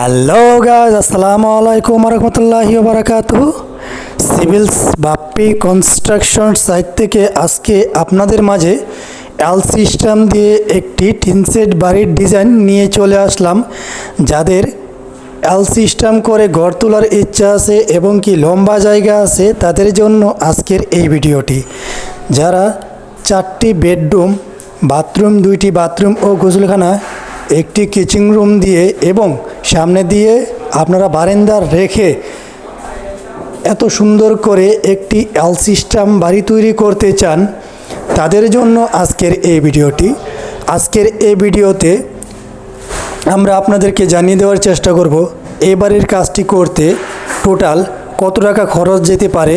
Hello গাজ আসসালামু আলাইকুম রহমতুল্লাহি বারাকাতু সিভিলস বাপ্পি কনস্ট্রাকশন সাইট থেকে আজকে আপনাদের মাঝে এল সিস্টেম দিয়ে একটি টিনসেট বাড়ির ডিজাইন নিয়ে চলে আসলাম, যাদের এল সিস্টেম করে গড় তোলার ইচ্ছা আছে এবং কি লম্বা জায়গা আছে তাদের জন্য আজকের এই ভিডিওটি। যারা চারটি বেডরুম, বাথরুম, দুইটি বাথরুম ও গোসলখানা একটি কিচেন রুম দিয়ে এবং সামনে দিয়ে আপনারা বারেন্দার রেখে এত সুন্দর করে একটি এল সিস্টেম বাড়ি তৈরি করতে চান, তাদের জন্য আজকের এই ভিডিওটি। আজকের এই ভিডিওতে আমরা আপনাদেরকে জানিয়ে দেওয়ার চেষ্টা করব এই বাড়ির কাজটি করতে টোটাল কত টাকা খরচ যেতে পারে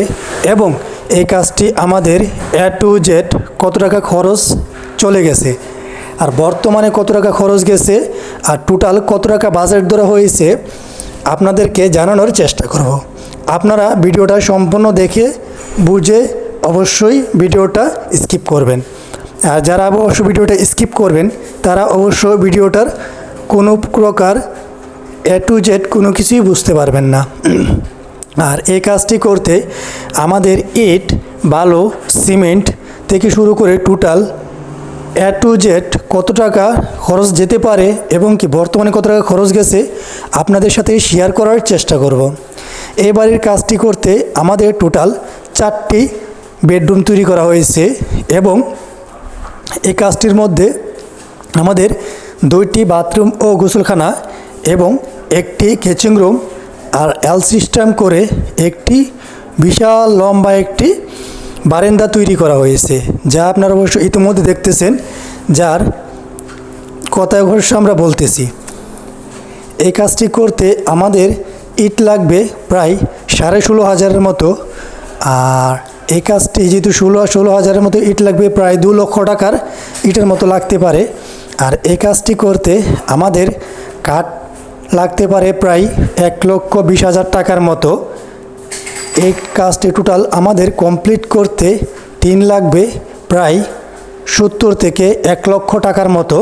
এবং এই কাজটি আমাদের এ টু জেড কত টাকা খরচ চলে গেছে, আর বর্তমানে কত টাকা খরচ গেছে আর টোটাল কত টাকা বাজেট ধরা হয়েছে, আপনাদেরকে জানানোর চেষ্টা করব। আপনারা ভিডিওটা সম্পূর্ণ দেখে, বুঝে অবশ্যই ভিডিওটা স্কিপ করবেন। আর যারা অবশ্য ভিডিওটা স্কিপ করবেন, তারা অবশ্যই ভিডিওটার কোনো প্রকার এ টু জেড কোনো কিছুই বুঝতে পারবেন না। আর এই কাজটি করতে আমাদের ইট, বালো, সিমেন্ট থেকে শুরু করে টোটাল এ টু জেড কত টাকা খরচ যেতে পারে এবং কি বর্তমানে কত টাকা খরচ গেছে আপনাদের সাথে শেয়ার করার চেষ্টা করব। এই বাড়ির কাজটি করতে আমাদের টোটাল চারটি বেডরুম তৈরি করা হয়েছে এবং এই কাজটির মধ্যে আমাদের দুইটি বাথরুম ও গোসলখানা এবং একটি কিচেন রুম আর এল সিস্টেম করে একটি বিশাল লম্বা একটি বারান্দা তৈরি করা হয়েছে, যা আপনারা অবশ্য ইতিমধ্যে দেখতেছেন, যার কথা অবশ্য আমরা বলতেছি। এই কাজটি করতে আমাদের ইট লাগবে প্রায় সাড়ে ষোলো হাজারের মতো, আর এই কাজটি যেহেতু ষোলো ষোলো হাজারের মতো ইট লাগবে, প্রায় দু লক্ষ টাকার ইটের মতো লাগতে পারে। আর এই কাজটি করতে আমাদের কাঠ লাগতে পারে প্রায় এক লক্ষ বিশ হাজার টাকার মতো। এই কাজটি টোটাল আমাদের কমপ্লিট করতে তিন লাগবে, প্রায় সত্তর থেকে এক লক্ষ টাকার মতো।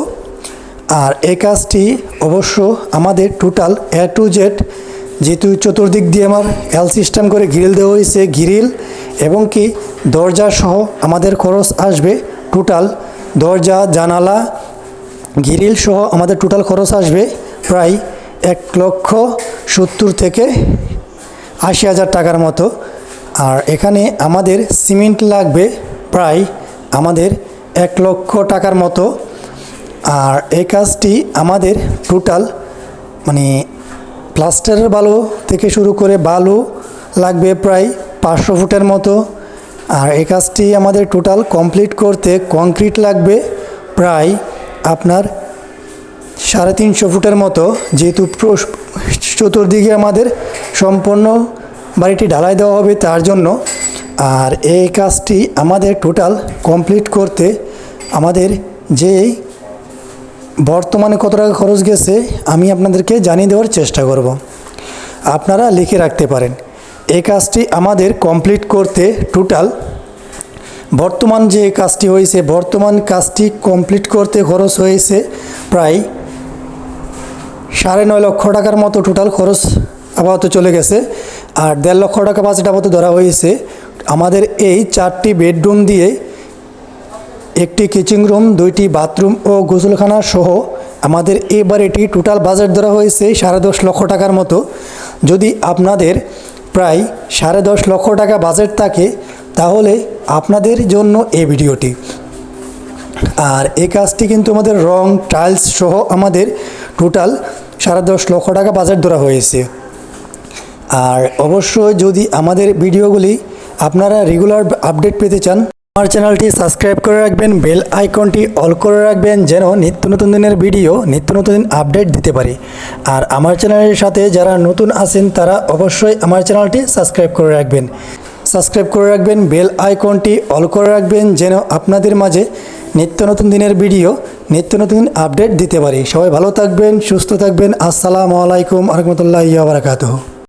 আর এই কাজটি অবশ্য আমাদের টোটাল এ টু জেড যেহেতু চতুর্দিক দিয়ে আমার এল সিস্টেম করে গ্রিল দেওয়া হয়েছে গ্রিল এবং কি দরজা সহ আমাদের খরচ আসবে টোটাল দরজা, জানালা গ্রিল সহ আমাদের টোটাল খরচ আসবে প্রায় এক লক্ষ সত্তর থেকে আশি হাজার টাকার মতো। আর এখানে আমাদের সিমেন্ট লাগবে প্রায় আমাদের এক লক্ষ টাকার মতো। আর এই কাজটি আমাদের টোটাল মানে প্লাস্টারের বালু থেকে শুরু করে বালু লাগবে প্রায় পাঁচশো ফুটের মতো। আর এই কাজটি আমাদের টোটাল কমপ্লিট করতে কংক্রিট লাগবে প্রায় আপনার সাড়ে তিনশো ফুটের মতো যেহেতু চতুর্দিকে আমাদের সম্পূর্ণ বাড়িটি ঢালাই দেওয়া হবে তার জন্য। আর এই কাজটি আমাদের টোটাল কমপ্লিট করতে আমাদের যে বর্তমানে কত টাকা খরচ গেছে আমি আপনাদেরকে জানিয়ে দেওয়ার চেষ্টা করব। আপনারা লিখে রাখতে পারেন। এই কাজটি আমাদের কমপ্লিট করতে টোটাল বর্তমান যে কাজটি হয়েছে, বর্তমান কাজটি কমপ্লিট করতে খরচ হয়েছে প্রায় সাড়ে নয় লক্ষ টাকার মতো টোটাল খরচ আপাতত চলে গেছে। আর দেড় লক্ষ টাকা বাজেট আপাতত ধরা হয়েছে। আমাদের এই চারটি বেডরুম দিয়ে একটি কিচেন রুম দুইটি বাথরুম ও গোসলখানা সহ আমাদের এবার এটি টোটাল বাজেট ধরা হয়েছে সাড়ে দশ লক্ষ টাকার মতো। যদি আপনাদের প্রায় সাড়ে দশ লক্ষ টাকা বাজেট থাকে, তাহলে আপনাদের জন্য এই ভিডিওটি। আর এই কাজটি কিন্তু আমাদের রং টাইলস সহ আমাদের টোটাল সাড়ে দশ লক্ষ টাকা বাজেট ধরা হয়েছে। আর অবশ্যই যদি আমাদের ভিডিওগুলি আপনারা রেগুলার আপডেট পেতে চান, আমার চ্যানেলটি সাবস্ক্রাইব করে রাখবেন, বেল আইকনটি অল করে রাখবেন যেন নিত্য নতুন দিনের ভিডিও, নিত্য নতুন দিন আপডেট দিতে পারি। আর আমার চ্যানেলের সাথে যারা নতুন আছেন, তারা অবশ্যই আমার চ্যানেলটি সাবস্ক্রাইব করে রাখবেন। সাবস্ক্রাইব করে রাখবেন, বেল আইকনটি অল করে রাখবেন যেন আপনাদের মাঝে নিত্য নতুন দিনের ভিডিও, নিত্য নতুন আপডেট দিতে পারি। সবাই ভালো থাকবেন, সুস্থ থাকবেন। আসসালামু আলাইকুম আহমতুল্লাহ বারাকাতুহ।